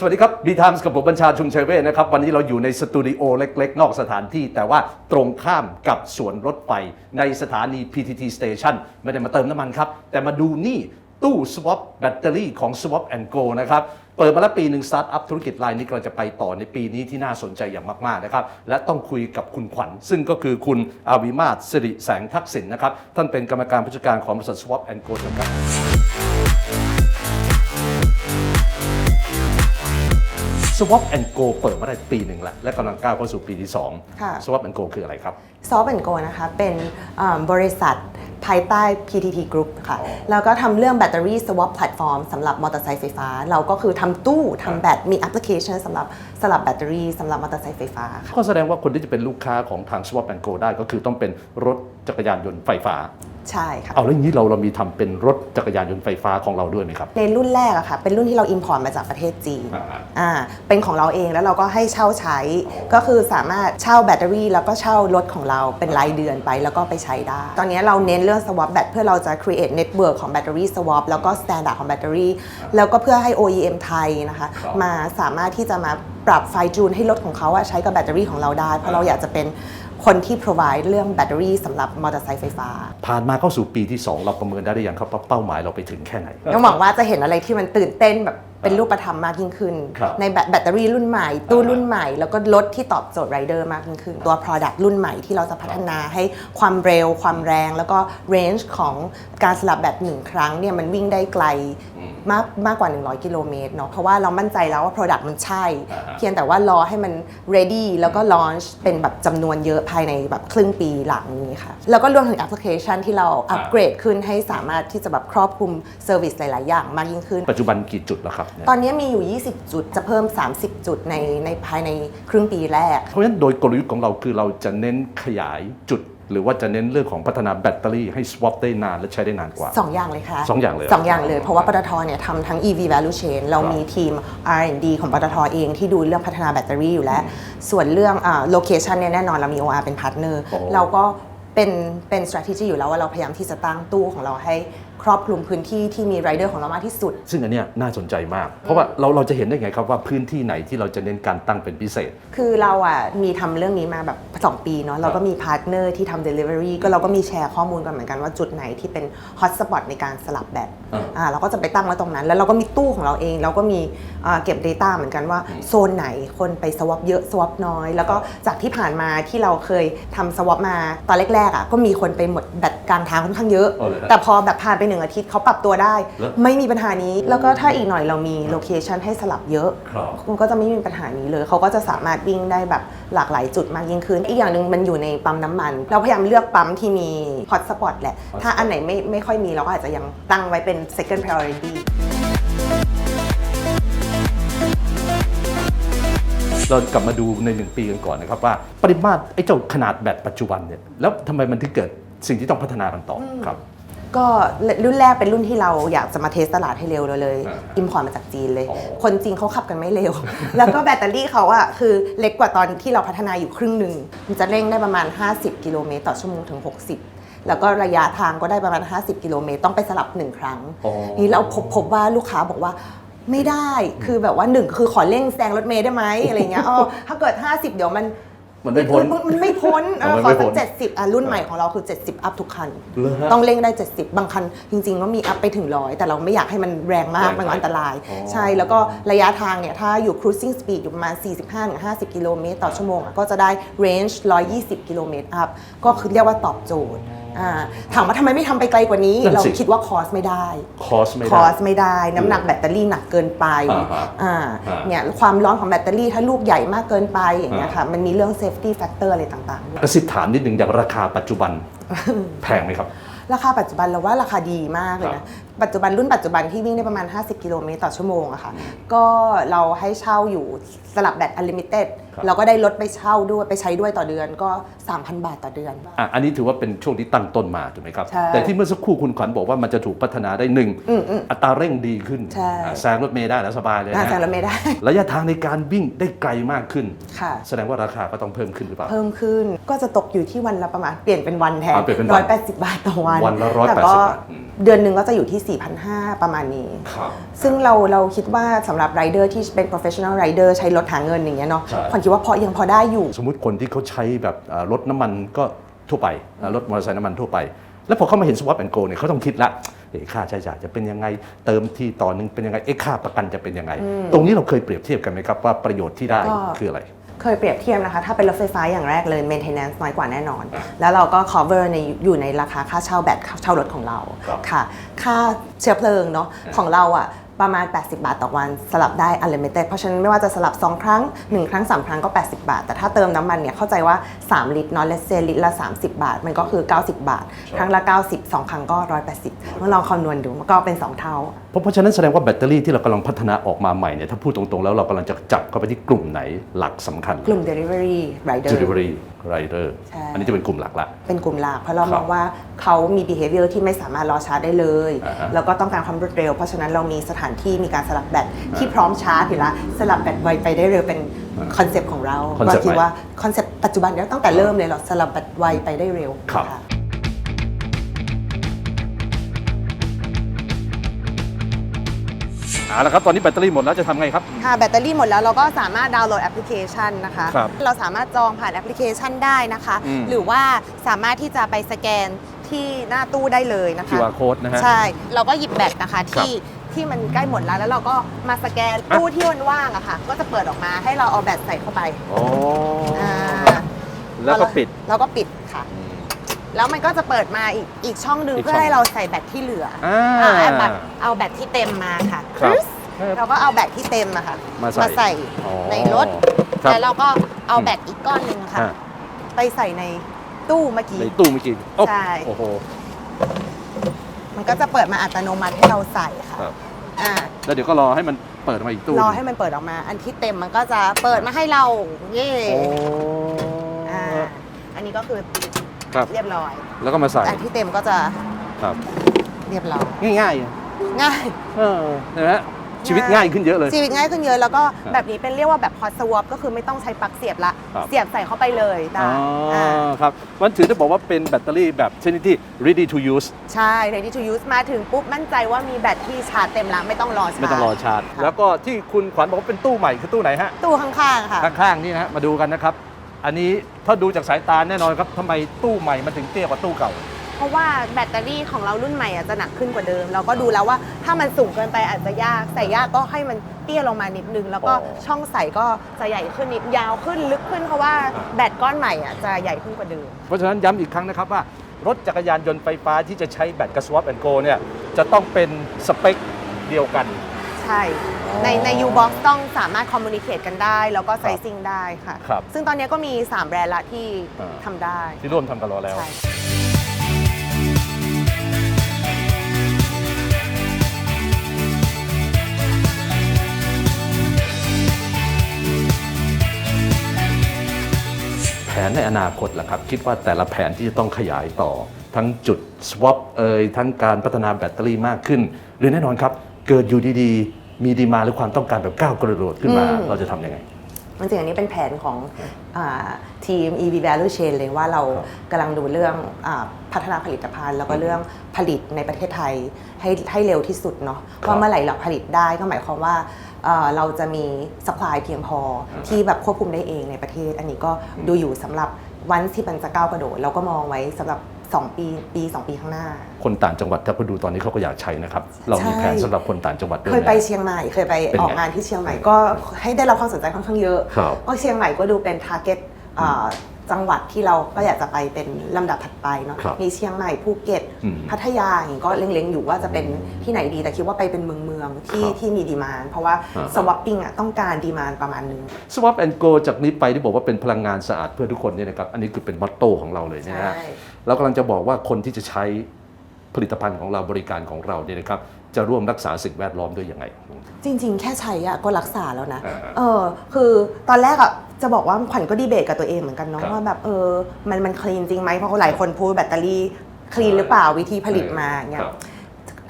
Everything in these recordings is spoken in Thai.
สวัสดีครับบีไทมส์กับผมบัญชาชุมชัยเวชนะครับ วันนี้เราอยู่ในสตูดิโอเล็ก ๆ นอกสถานที่ แต่ว่าตรงข้ามกับสวนรถไฟในสถานี PTT Station ไม่ได้มาเติมน้ำมันครับ แต่มาดูนี่ตู้ swap แบตเตอรี่ของ swap and go นะครับ เปิดมาแล้วปีหนึ่งสตาร์ทอัพธุรกิจรายนี้กำลังจะไปต่อในปีนี้ที่น่าสนใจอย่างมาก ๆ นะครับ และต้องคุยกับคุณขวัญ ซึ่งก็คือคุณอาวิมาศสิริแสงทักษิณนะครับ ท่านเป็นกรรมการผู้จัดการของบริษัท swap and go จำกัด Swap and Go เปิดมาได้ปีหนึ่งแล้วและกำลังก้าวเข้าสู่ปีที่ค่ะ2 Swap and Go คืออะไรครับซอฟต์แอนโกนะคะ เป็นอ่าบริษัทภายใต้ PTT Group ค่ะ แล้วก็ทำเรื่องแบตเตอรี่ swap platform สำหรับมอเตอร์ไซค์ไฟฟ้า เราก็คือทำตู้ทำแบต มีแอปพลิเคชันสำหรับสลับแบตเตอรี่สำหรับมอเตอร์ไซค์ไฟฟ้าค่ะก็แสดงว่าคนที่จะเป็นลูกค้าของทาง Swap and Go ได้ก็คือต้องเป็นรถจักรยานยนต์ไฟฟ้า ใช่ค่ะ เอาแล้วอย่างนี้เราเรามีทำเป็นรถจักรยานยนต์ไฟฟ้าของเราด้วยไหมครับ ในรุ่นแรกอะค่ะ เป็นรุ่นที่เราอิ p พอร์ตมาจากประเทศจีนอ่าอ่า เป็นของเราเองแล้วเราก็ให้เช่าใช้ ก็คือสามารถเช่าแบตเตอรี่ แล้วก็เช่ารถของเราเป็นรายเดือนไปแล้วก็ไปใช้ได้ ตอนนี้เราเน้นเรื่อง swap แบตเพื่อเราจะ create network ของแบตเตอรี่ swap แล้วก็ standard ของแบตเตอรี่แล้วก็เพื่อให้ OEM ไทยนะคะครับมาสามารถที่จะมาปรับไฟจูนให้รถของเขาอะใช้กับแบตเตอรี่ของเราได้ เพราะเราอยากจะเป็นคนที่ provide เรื่องแบตเตอรี่สำหรับมอเตอร์ไซค์ไฟฟ้า ผ่านมาเข้าสู่ปีที่ 2 เราประเมินได้หรือยังครับว่าเป้าหมายเราไปถึงแค่ไหนก็หวังว่าจะเห็นอะไรที่มันตื่นเต้นแบบเป็นรูปธรรมมากยิ่งขึ้น ครับในแบตแบตเตอรี่รุ่นใหม่ ตู้รุ่นใหม่ แล้วก็รถที่ตอบโจทย์ไรเดอร์มากยิ่งขึ้น ตัว Product รุ่นใหม่ที่เราจะพัฒนาให้ความเร็ว ความแรง แล้วก็ range ของการสลับแบตหนึ่งครั้งเนี่ยมันวิ่งได้ไกลมากมากกว่า 100 กิโลเมตรเนาะเพราะว่าเรามั่นใจแล้วว่า Product มันใช่ อ่าฮะ เพียงแต่ว่ารอให้มัน ready แล้วก็ launch เป็นแบบจำนวนเยอะภายในแบบครึ่งปีหลังนี้ค่ะ แล้วก็รวมถึงแอปพลิเคชันที่เราอัปเกรดขึ้นให้สามารถที่จะแบบครอบคลุมเซอร์วิสหลาย ๆ อย่างมากยิ่งขึ้น ปัจจุบันกี่จุดแล้วครับเนี่ยตอนนี้มีอยู่ 20 จุดจะเพิ่ม 30 จุดในในภายในครึ่งปีแรก เพราะฉะนั้นโดยกลยุทธ์ของเราคือเราจะเน้นขยายจุด หรือว่าจะเน้นเรื่องของพัฒนาแบตเตอรี่ให้ swap ได้นานและใช้ได้นานกว่า 2 อย่างเลยค่ะสองอย่างเลยเหรอสองอย่างเลย เพราะว่าปตทเนี่ยทำทั้ง EV value chain เรามีทีม R&D ของปตทเองที่ดูเรื่องพัฒนาแบตเตอรี่อยู่แล้ว ส่วนเรื่องอ่า location เนี่ยแน่นอนเรามี OR เป็น partner โอ้เราก็เป็นเป็น strategy อยู่แล้วว่าเราพยายามที่จะตั้งตู้ของเราให้ ครอบคลุมพื้นที่ที่มี rider ของเรามากที่สุด ซึ่งอันเนี้ยน่าสนใจมาก เพราะว่าเราเราจะเห็นได้ไงครับว่าพื้นที่ไหนที่เราจะเน้นการตั้งเป็นพิเศษ คือเราอะมีทำเรื่องนี้มาแบบ 2 ปีเนาะเราก็มีพาร์ทเนอร์ที่ทำ Delivery ก็เราก็มีแชร์ข้อมูลกันเหมือนกันว่าจุดไหนที่เป็นฮอตสปอตในการสลับแบตอ่า อ่าเราก็จะไปตั้งไว้ตรงนั้น แล้วเราก็มีตู้ของเราเอง เราก็มีอ่าเก็บ Data เหมือนกันว่าโซนไหนคนไปสวอปเยอะสวอปน้อย แล้วก็จากที่ผ่านมาที่เราเคยทำสวอปมาตอนแรกๆอะก็มีคนไปหมดแบตกลางทางค่อนข้างเยอะอ๋อเหรอฮะแต่พอแบบผ่านไปหนึ่งอาทิตย์เขาปรับตัวได้ แล้วไม่มีปัญหานี้ แล้วก็ถ้าอีกหน่อยเรามีโลเคชันให้สลับเยอะครับ มันก็จะไม่มีปัญหานี้เลย เขาก็จะสามารถวิ่งได้แบบหลากหลายจุดมากยิ่งขึ้น อีกอย่างหนึ่งมันอยู่ในปั๊มน้ำมัน เราพยายามเลือกปั๊มที่มีฮอตสปอตแหละ Hot ถ้าอันไหนไม่ไม่ค่อยมีเราก็อาจจะยังตั้งไว้เป็น second priority เรากลับมาดูในหนึ่งปีกันก่อนนะครับว่าปริมาตรไอ้เจ้าขนาดแบตปัจจุบันเนี่ยแล้วทำไมมันถึงเกิดสิ่งที่ต้องพัฒนากันต่อครับ ก็รุ่นแรกเป็นรุ่นที่เราอยากจะมาเทสตลาดให้เร็วเราเลยอ่าอิมพอร์ตมาจากจีนเลยอ๋อคนจีนเขาขับกันไม่เร็ว แล้วก็แบตเตอรี่เขาอะคือเล็กกว่าตอนที่เราพัฒนาอยู่ครึ่งหนึ่งมันจะเร่งได้ประมาณ 50 กิโลเมตรต่อชั่วโมงถึง 60แล้วก็ระยะทางก็ได้ประมาณ 50 กิโลเมตร ต้องไปสลับหนึ่งครั้งอ๋อนี่เราพบพบว่าลูกค้าบอกว่าไม่ได้คือแบบว่าหนึ่งคือขอเร่งแซงรถเมย์ได้ไหมอะไรเงี้ยอ๋อถ้าเกิด 50 เดี๋ยวมัน มันไม่พ้น มันไม่พ้นเออมันขอไม่พ้สักนเจ็ดสิบอะรุ่นใหม่ของเราคือ 70 อัพทุกคัน เหรอฮะต้องเร่งได้ 70 บางคัน จริงๆก็มีอัพไปถึงร้อยแต่เราไม่อยากให้มันแรงมากแรงไปมันอันตราย อ๋อ ใช่แล้วก็ระยะทางเนี่ย ถ้าอยู่ cruising speed อยู่ประมาณ 45-50 กิโลเมตรต่อชั่วโมงอะก็จะได้ range 120 กิโลเมตรอัพก็คือเรียกว่าตอบโจทย์อ่า ถามว่าทำไมไม่ทำไปไกลกว่านี้ นั่นเราสิคิดว่าคอสไม่ได้ คอสไม่คอได้สไม่ได้ น้ำหนักแบตเตอรี่หนักเกินไปอ่าฮะอ่าอ่า เนี่ยความร้อนของแบตเตอรี่ถ้าลูกใหญ่มากเกินไปอย่างเงี้ยค่ะมันมีเรื่อง safety factor อะไรต่างๆด้วยกระซิบถามนิดหนึ่งอย่างราคาปัจจุบัน แพงไหมครับ ราคาปัจจุบันเราว่าราคาดีมากเลยครันะบ ปัจจุบันรุ่นปัจจุบันที่วิ่งได้ประมาณ 50 กิโลเมตรต่อชั่วโมงอะค่ะ ก็เราให้เช่าอยู่สลับแบตอ n l ลิมิเต็ดครับ เราก็ได้ลดไปเช่าด้วยไปใช้ด้วยต่อเดือนก็ 3,000 บาทต่อเดือน อะอันนี้ถือว่าเป็นช่วงที่ตั้งต้นมาถูกไหมครับ ใช่แต่ที่เมื่อสักครู่คุณขวัญบอกว่ามันจะถูกพัฒนาได้หนึ่งอืมอืมอัตราเร่งดีขึ้นใช่ อะแซงรถเมล์ได้แล้วสบายเลยน่านะแซงรถไม่ได้ ระยะทางในการวิ่งได้ไกลมากขึ้น ค่ะ แสดงว่าราคาก็ต้องเพิ่มขึ้นหรือเปล่า เพิ่มขึ้นก็จะตกอยู่ที่วันละประมาณเปลี่ยนเป็นวันแทนอ่าเปลี่ยนเป็นวันร้อยแปดสิบบาทต่อวันวันละ180แต่ก็บาทอืม เดือนหนึ่งก็จะอยู่ที่4,500 ประมาณนี้ ครับ ซึ่งเราเราคิดว่าสำหรับไรเดอร์ที่เป็น professional rider ใช้รถหาเงินอย่างเงี้ยเนาะใช่ ขวัญคิดว่าพอยังพอได้อยู่ สมมติคนที่เขาใช้แบบเอ่อรถน้ำมันก็ทั่วไปเอ่อรถมอเตอร์ไซค์น้ำมันทั่วไป แล้วพอเขามาเห็น swap and go เนี่ยเขาต้องคิดละเอ๊ะค่าใช้จ่ายจะเป็นยังไงเติมที่ต่อหนึงเป็นยังไงเอ๊ะค่าประกันจะเป็นยังไง ตรงนี้เราเคยเปรียบเทียบกันไหมครับว่าประโยชน์ที่ได้ก็ คืออะไร เคยเปรียบเทียบนะคะ ถ้าเป็นรถไฟฟ้าอย่างแรกเลย maintenance น้อยกว่าแน่นอน แล้วเราก็ cover ในอยู่ในราคาค่าเช่าแบตเช่ารถของเราครับค่ะ ค่าเชื้อเพลิงเนาะของเราอะ ประมาณ 80 บาทต่อวันสลับได้ unlimited เพราะฉะนั้นไม่ว่าจะสลับ 2 ครั้ง 1 ครั้ง 3 ครั้งก็ 80 บาท แต่ถ้าเติมน้ำมันเนี่ยเข้าใจว่า 3 ลิตรเนอะเลสเซลิตรละ 30 บาท มันก็คือ 90 บาท ครั้งละ 90 2 ครั้งก็ 180ลองลองคำนวณดูมันก็เป็น 2 เท่า เพราะเพราะฉะนั้นแสดงว่าแบตเตอรี่ที่เรากำลังพัฒนาออกมาใหม่เนี่ยถ้าพูดตรงๆแล้วเรากำลังจะจับเข้าไปที่กลุ่มไหนหลักสำคัญกลุ่ม delivery rider delivery rider ใช่ อันนี้จะเป็นกลุ่มหลักละ เป็นกลุ่มหลักเพราะเราครับมองว่าเขามี behavior ที่ไม่สามารถรอชาร์จได้เลย อ่าฮะแล้วก็ต้องการความรวดเร็ว เพราะฉะนั้นเรามีสถานที่มีการสลับแบตที่พร้อมชาร์จอยู่แล้วสลับแบตไวไปได้เร็วเป็นคอนเซปต์ของเราคอนก็เซ็ปต์คิดใหม่ว่าคอนเซปต์ปัจจุบันเนี้ยตั้งแต่เริ่มเลยเราสลับแบตไวไปได้เร็วครับะ เอาละครับ ตอนนี้แบตเตอรี่หมดแล้วจะทำไงครับ ค่ะแบตเตอรี่หมดแล้วเราก็สามารถดาวน์โหลดแอปพลิเคชันนะคะ ครับเราสามารถจองผ่านแอปพลิเคชันได้นะคะ อืม หรือว่าสามารถที่จะไปสแกนที่หน้าตู้ได้เลยนะคะ QR code นะฮะ ใช่ เราก็หยิบแบตนะคะที่ที่มันใกล้หมดแล้วแล้วเราก็มาสแกนตู้ที่มันว่างอะค่ะ ก็จะเปิดออกมาให้เราเอาแบตใส่เข้าไปโอ้อ่าแล้วก็ปิดแล้วก็ปิดค่ะ แล้วมันก็จะเปิดมาอีกอีกช่องหนึ่งอีกเพื่ช่อองให้เราใส่แบตที่เหลืออ่า อ่าเอาแบตเอาแบตที่เต็มมาค่ะครับปึ๊บเราก็เอาแบตที่เต็มอะค่ะมาใส่ อ๋อในรถครับแล้วเราก็เอาแบตอีกก้อนหนึ่งค่ะ อ่า ไปใส่ในตู้เมื่อกี้ ในตู้เมื่อกี้โอ้ใช่ โอ้โห มันก็จะเปิดมาอัตโนมัติให้เราใส่ค่ะครับ อ่า แล้วเดี๋ยวก็รอให้มันเปิดมาอีกตู้รอให้มันเปิดออกมา อันที่เต็มมันก็จะเปิดมาให้เรา เย่โอ้อ่า อันนี้ก็คือ ครับ เรียบร้อยแล้วก็มาใส่อันที่เต็มก็จะครับ เรียบร้อยง่ายๆอะง่าย เออเห็นไหมชีวิตง่ายขึ้นเยอะเลย ชีวิตง่ายขึ้นเยอะแล้วก็ครับแบบนี้เป็นเรียกว่าแบบ hot swap ก็คือไม่ต้องใช้ปลั๊กเสียบละ ครับ เสียบใส่เข้าไปเลยได้อ๋ออาครับมันถือได้บอกว่าเป็นแบตเตอรี่แบบชนิดที่ ready to use ใช่ ready to use มาถึงปุ๊บ มั่นใจว่ามีแบตที่ชาร์จเต็มแล้วไม่ต้องรอชาร์จไม่ต้องรอชาร์จค่ะแล้วก็ที่คุณขวัญบอกว่าเป็นตู้ใหม่คือตู้ไหนฮะ ตู้ข้างๆค่ะ ข้างๆนี่นะฮะมาดูกันนะครับ อันนี้ถ้าดูจากสายตาแน่นอนครับทำไมตู้ใหม่มันถึงเตี้ยกว่าตู้เก่า เพราะว่าแบตเตอรี่ของเรารุ่นใหม่อะจะหนักขึ้นกว่าเดิม เราก็ดูแล้วว่าถ้ามันสูงเกินไปอาจจะยากใส่ยากก็ให้มันเตี้ยลงมานิดนึง แล้วก็อ๋อ ช่องใส่ก็จะใหญ่ขึ้นนิดยาวขึ้นลึกขึ้นเพราะว่าแบตก้อนใหม่อะจะใหญ่ขึ้นกว่าเดิม เพราะฉะนั้นย้ำอีกครั้งนะครับว่ารถจักรยานยนต์ไฟฟ้าที่จะใช้แบตกับ Swap and Go เนี่ยจะต้องเป็นสเปคเดียวกัน ใช่อ๋อในใน U-Box ต้องสามารถคอมมูนิเคตกันได้ แล้วก็ไซซิ่งได้ค่ะ ครับซึ่งตอนนี้ก็มี 3 แบรนด์ละที่อ่า ทำได้ ที่ร่วมทำกันรอแล้ว ใช่ แผนในอนาคตล่ะครับ คิดว่าแต่ละแผนที่จะต้องขยายต่อ ทั้งจุด swap เอ่ยทั้งการพัฒนาแบตเตอรี่มากขึ้น หรือแน่นอนครับ เกิดอยู่ดี ๆ มีดีมาหรือความต้องการแบบก้าวกระโดดขึ้นมา อืม เราจะทำยังไง จริงๆอันนี้เป็นแผนของอาทีม EV Value Chain เลยว่าเราครับกำลังดูเรื่องอาพัฒนาผลิตภัณฑ์ แล้วก็เรื่องผลิตในประเทศไทยให้ให้เร็วที่สุดเนาะครับว่าเมื่อไหร่เราผลิตได้ก็หมายความว่าเอ่อเราจะมีสป라이เพียงพอที่แบบควบคุมได้เองในประเทศ อันนี้ก็ดูอยู่สำหรับวันที่มันจะก้าวกระโดด เราก็มองไว้สำหรับ 2 ปีปี2ปีข้างหน้า คนต่างจังหวัดถ้าเขาดูตอนนี้เขาก็อยากใช้นะครับ เรามีแผนสำหรับคนต่างจังหวัดด้วยเคยไปนะ เชียงใหม่เคยไปเป็นไงออกงานที่เชียงใหม่ก็ให้ได้รับความสนใจค่อนข้างเยอะครับ ก็เชียงใหม่ก็ดูเป็นทาร์เก็ต จังหวัดที่เราก็อยากจะไปเป็นลำดับถัดไปเนาะครับมีเชียงใหม่ภูเก็ต อืมพัทยาอย่างนี้ก็เล็งๆ อยู่ว่าจะเป็นที่ไหนดีแต่คิดว่าไปเป็นเมืองเมืองๆที่ครับที่มีดีมานเพราะว่าอ่า สวอปปิ้งอะต้องการดีมานประมาณนึง Swap and Go จากนี้ไปที่บอกว่าเป็นพลังงานสะอาดเพื่อทุกคนเนี่ยนะครับ อันนี้คือเป็นมอตโต้ของเราเลยนะฮะใช่เรากำลังจะบอกว่าคนที่จะใช้ผลิตภัณฑ์ของเราบริการของเราเนี่ยนะครับ จะร่วมรักษาสิ่งแวดล้อมด้วยยังไง จริง ๆ แค่ใช้อะก็รักษาแล้วนะอ่าเออ คือตอนแรกอะ จะบอกว่าขวัญก็ดีเบตกับตัวเองเหมือนกันเนาะครับว่าแบบเออมันมันคลีนจริงไหมเพราะหลายคนพูดแบตเตอรี่คลีนหรือเปล่าวิธีผลิตมาอย่างเงี้คยรับ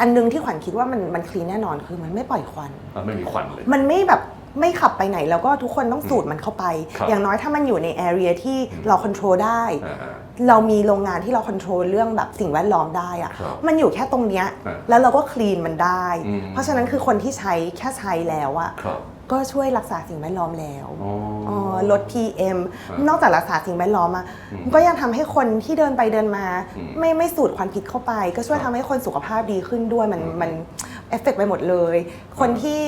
อันนึงที่ขวัญคิดว่ามันมันคลีนแน่นอนคือมันไม่ปล่อยควัน อะไม่มีควันเลย มันไม่แบบไม่ขับไปไหนแล้วก็ทุกคนต้องสูดมันเข้าไป ครับอย่างน้อยถ้ามันอยู่ในแอเรียที่เราควบคุมได้อ่า เรามีโรงงานที่เราควบคุมเรื่องแบบสิ่งแวดล้อมได้อะครับมันอยู่แค่ตรงเนี้ยอ่าแล้วเราก็คลีนมันได้ อืม เพราะฉะนั้นคือคนที่ใช้แค่ใช้แล้วอะครับ ก็ช่วยรักษาสิ่งแวดล้อมแล้วอ๋ออ๋อลด PM อ่านนอกจากรักษาสิ่งแวดล้อมอะอืมมันก็ยังทำให้คนที่เดินไปเดินมา อืมไม่ไม่สูดควันพิษเข้าไป ก็ช่วยครัทำบให้คนสุขภาพดีขึ้นด้วยมันอืมมันเอฟเฟกไปหมดเลย คนที่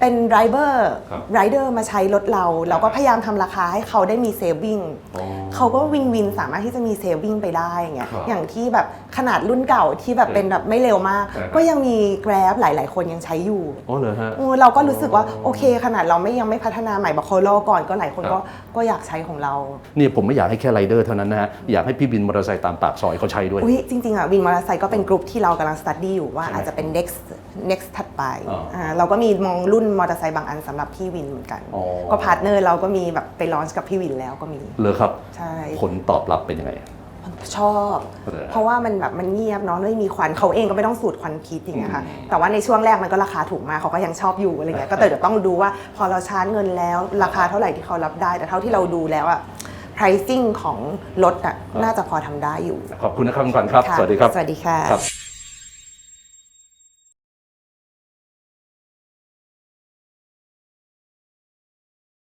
เป็นไรเดอร์ครับไรเดอร์มาใช้รถเรา เราก็พยายามทำราคาให้เขาได้มีเซฟวิ่งอ๋อเขาก็วินวินสามารถที่จะมีเซฟวิ่งไปได้อย่างเงี้ยครับอย่างที่แบบขนาดรุ่นเก่าที่แบบเป็นแบบไม่เร็วมากใช่ครับ ก็ยังมี Grab หลาย ๆ คนยังใช้อยู่ อ๋อเหรอฮะ เออเราก็รู้สึกว่า โอเคขนาดเราไม่ยังไม่พัฒนาใหม่บอกเขารอก่อนก็หลายคนก็ครับก็อยากใช้ของเรา นี่ผมไม่อยากให้แค่ไรเดอร์เท่านั้นนะฮะ อยากให้พี่บินมอเตอร์ไซค์ตามปากซอยเขาใช้ด้วย อุ้ยจริง ๆ อะวินมอเตอร์ไซค์ก็เป็นกลุ่มที่เรากำลังสตัดดี้อยู่ว่าใช่ไหมอาจจะเป็น next next ถัดไปอ่าอ่าเราก็มีมองรุ่นมอเตอร์ไซค์บางอันสำหรับพี่วินเหมือนกัน อ๋อ ก็พาร์ทเนอร์เราก็มีแบบไปลอนช์กับพี่วินแล้วก็มี เลยครับ ใช่ ผลตอบรับเป็นยังไงชอบเหรอเพราะว่ามันแบบมันเงียบเนาะไม่มีควันเขาเองก็ไม่ต้องสูดควันพิษอย่างเงี้ยค่ะ อืม แต่ว่าในช่วงแรกมันก็ราคาถูกมากเขาก็ยังชอบอยู่อะไรเงี้ย ก็แต่เดี๋ยวต้องดูว่าพอเราชาร์จเงินแล้ว ราคาเท่าไหร่ที่เขารับได้ แต่เท่าที่เราดูแล้วอะ pricing ของรถอะน่าจะพอทำได้อยู่ ขอบคุณนะครับคุณขวัญครับะสวัสดีครับ สวัสดีค่ะ ครับ